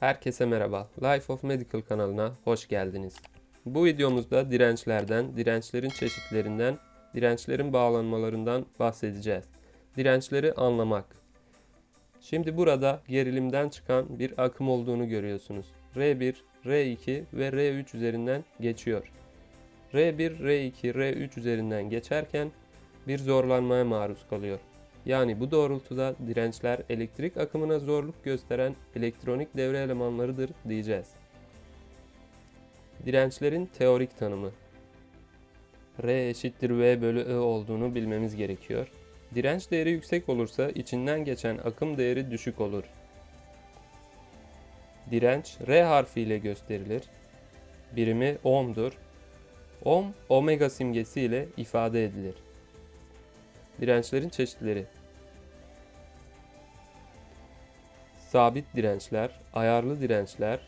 Herkese merhaba. Life of Medical kanalına hoş geldiniz. Bu videomuzda dirençlerden, dirençlerin çeşitlerinden, dirençlerin bağlanmalarından bahsedeceğiz. Dirençleri anlamak. Şimdi burada gerilimden çıkan bir akım olduğunu görüyorsunuz. R1, R2 ve R3 üzerinden geçiyor. R1, R2, R3 üzerinden geçerken bir zorlanmaya maruz kalıyor. Yani bu doğrultuda dirençler elektrik akımına zorluk gösteren elektronik devre elemanlarıdır diyeceğiz. Dirençlerin teorik tanımı R eşittir V bölü I olduğunu bilmemiz gerekiyor. Direnç değeri yüksek olursa içinden geçen akım değeri düşük olur. Direnç R harfiyle gösterilir. Birimi ohm'dur. Ohm omega simgesi ile ifade edilir. Dirençlerin çeşitleri Sabit dirençler, ayarlı dirençler,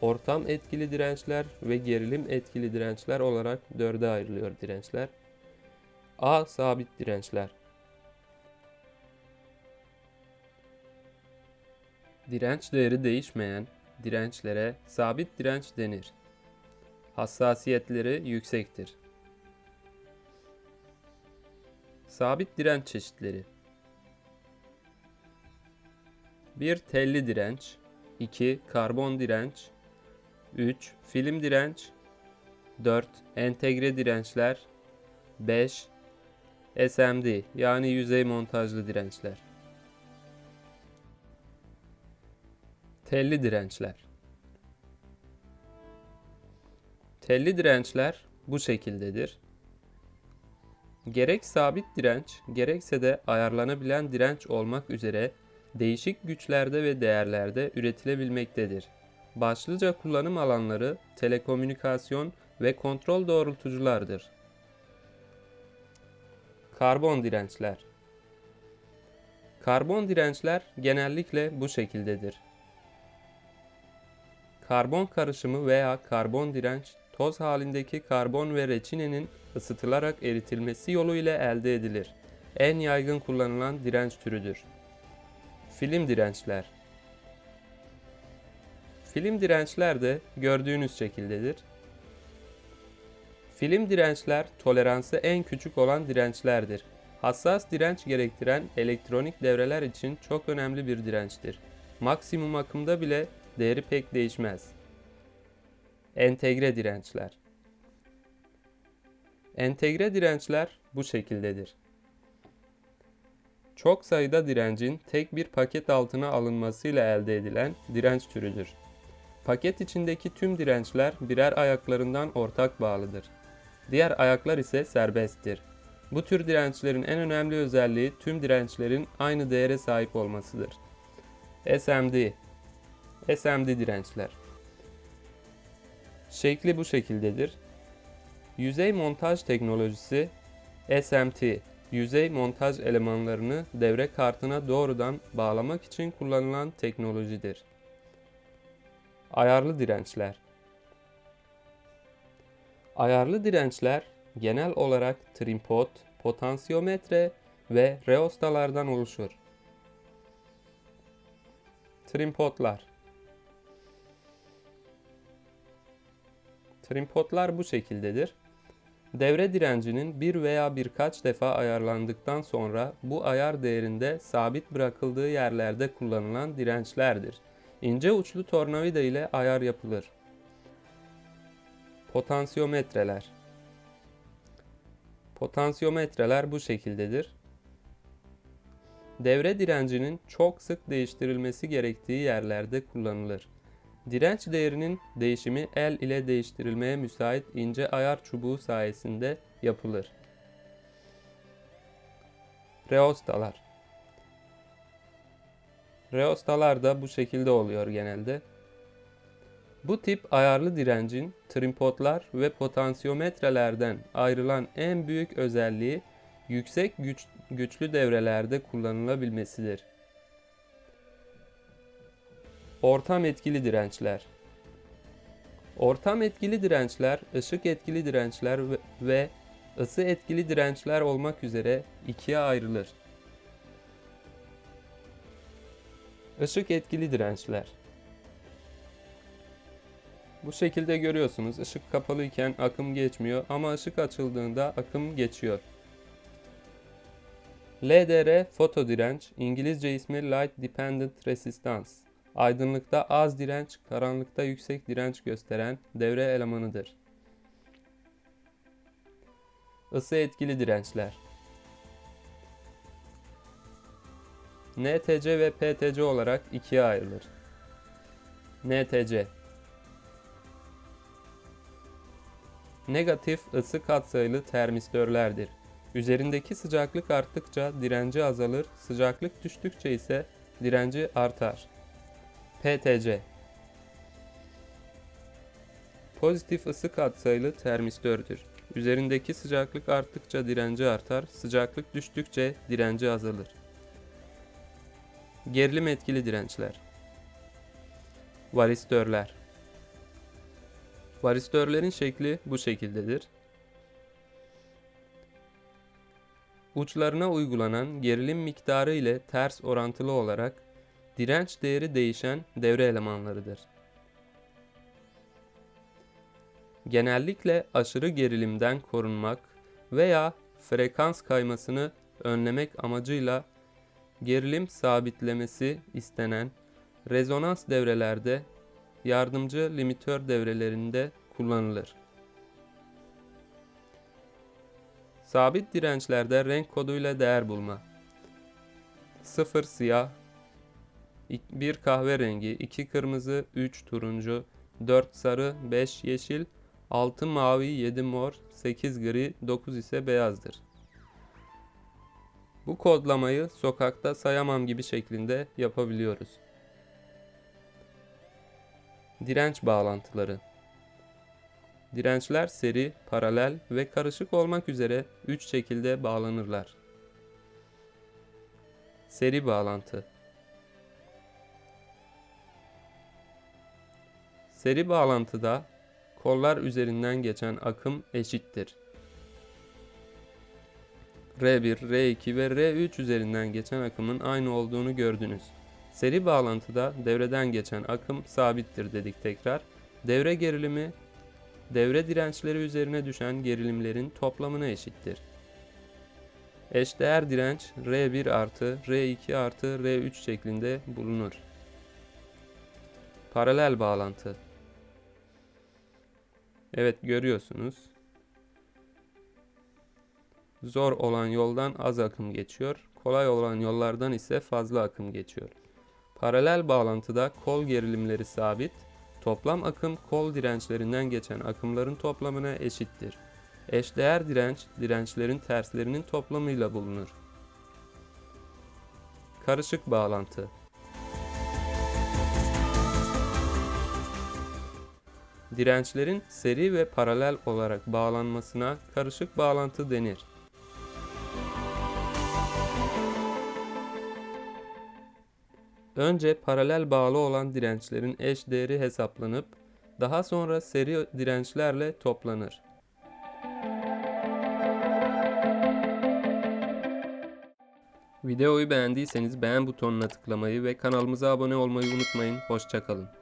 ortam etkili dirençler ve gerilim etkili dirençler olarak dörde ayrılıyor dirençler. A. Sabit dirençler. Direnç değeri değişmeyen dirençlere sabit direnç denir. Hassasiyetleri yüksektir. Sabit direnç çeşitleri 1. Telli direnç 2. Karbon direnç 3. Film direnç 4. Entegre dirençler 5. SMD yani yüzey montajlı dirençler Telli dirençler Telli dirençler bu şekildedir. Gerek sabit direnç, gerekse de ayarlanabilen direnç olmak üzere değişik güçlerde ve değerlerde üretilebilmektedir. Başlıca kullanım alanları telekomünikasyon ve kontrol doğrultuculardır. Karbon dirençler Karbon dirençler genellikle bu şekildedir. Karbon karışımı veya karbon direnç toz halindeki karbon ve reçinenin ısıtılarak eritilmesi yolu ile elde edilir. En yaygın kullanılan direnç türüdür. Film dirençler Film dirençler de gördüğünüz şekildedir. Film dirençler toleransı en küçük olan dirençlerdir. Hassas direnç gerektiren elektronik devreler için çok önemli bir dirençtir. Maksimum akımda bile değeri pek değişmez. Entegre dirençler Entegre dirençler bu şekildedir. Çok sayıda direncin tek bir paket altına alınmasıyla elde edilen direnç türüdür. Paket içindeki tüm dirençler birer ayaklarından ortak bağlıdır. Diğer ayaklar ise serbesttir. Bu tür dirençlerin en önemli özelliği tüm dirençlerin aynı değere sahip olmasıdır. SMD SMD dirençler Şekli bu şekildedir. Yüzey montaj teknolojisi SMT yüzey montaj elemanlarını devre kartına doğrudan bağlamak için kullanılan teknolojidir. Ayarlı dirençler Ayarlı dirençler genel olarak trimpot, potansiyometre ve reostalardan oluşur. Trimpotlar Trimpotlar bu şekildedir. Devre direncinin bir veya birkaç defa ayarlandıktan sonra bu ayar değerinde sabit bırakıldığı yerlerde kullanılan dirençlerdir. İnce uçlu tornavida ile ayar yapılır. Potansiyometreler Potansiyometreler bu şekildedir. Devre direncinin çok sık değiştirilmesi gerektiği yerlerde kullanılır. Direnç değerinin değişimi el ile değiştirilmeye müsait ince ayar çubuğu sayesinde yapılır. Reostalar Reostalar da bu şekilde oluyor genelde. Bu tip ayarlı direncin trimpotlar ve potansiyometrelerden ayrılan en büyük özelliği yüksek güç, güçlü devrelerde kullanılabilmesidir. Ortam etkili dirençler. Ortam etkili dirençler, ışık etkili dirençler ve ısı etkili dirençler olmak üzere ikiye ayrılır. Işık etkili dirençler. Bu şekilde görüyorsunuz ışık kapalı iken akım geçmiyor ama ışık açıldığında akım geçiyor. LDR foto direnç, İngilizce ismi Light Dependent Resistance. Aydınlıkta az direnç, karanlıkta yüksek direnç gösteren devre elemanıdır. Isı etkili dirençler. NTC ve PTC olarak ikiye ayrılır. NTC Negatif ısı katsayılı termistörlerdir. Üzerindeki sıcaklık arttıkça direnci azalır, sıcaklık düştükçe ise direnci artar. PTC Pozitif ısı katsayılı termistördür. Üzerindeki sıcaklık arttıkça direnci artar, sıcaklık düştükçe direnci azalır. Gerilim etkili dirençler. Varistörler. Varistörlerin şekli bu şekildedir. Uçlarına uygulanan gerilim miktarı ile ters orantılı olarak direnç değeri değişen devre elemanlarıdır. Genellikle aşırı gerilimden korunmak veya frekans kaymasını önlemek amacıyla gerilim sabitlemesi istenen rezonans devrelerde yardımcı limitör devrelerinde kullanılır. Sabit dirençlerde renk koduyla değer bulma. 0 siyah, 1 kahverengi, 2 kırmızı, 3 turuncu, 4 sarı, 5 yeşil, 6 mavi, 7 mor, 8 gri, 9 ise beyazdır. Bu kodlamayı sokakta sayamam gibi şeklinde yapabiliyoruz. Direnç bağlantıları Dirençler seri, paralel ve karışık olmak üzere 3 şekilde bağlanırlar. Seri bağlantı Seri bağlantıda kollar üzerinden geçen akım eşittir. R1, R2 ve R3 üzerinden geçen akımın aynı olduğunu gördünüz. Seri bağlantıda devreden geçen akım sabittir dedik tekrar. Devre gerilimi devre dirençleri üzerine düşen gerilimlerin toplamına eşittir. Eşdeğer direnç R1 artı R2 artı R3 şeklinde bulunur. Paralel bağlantı Evet görüyorsunuz. Zor olan yoldan az akım geçiyor. Kolay olan yollardan ise fazla akım geçiyor. Paralel bağlantıda kol gerilimleri sabit, toplam akım kol dirençlerinden geçen akımların toplamına eşittir. Eşdeğer direnç, dirençlerin terslerinin toplamıyla bulunur. Karışık bağlantı Dirençlerin seri ve paralel olarak bağlanmasına karışık bağlantı denir. Önce paralel bağlı olan dirençlerin eş değeri hesaplanıp daha sonra seri dirençlerle toplanır. Videoyu beğendiyseniz beğen butonuna tıklamayı ve kanalımıza abone olmayı unutmayın. Hoşçakalın.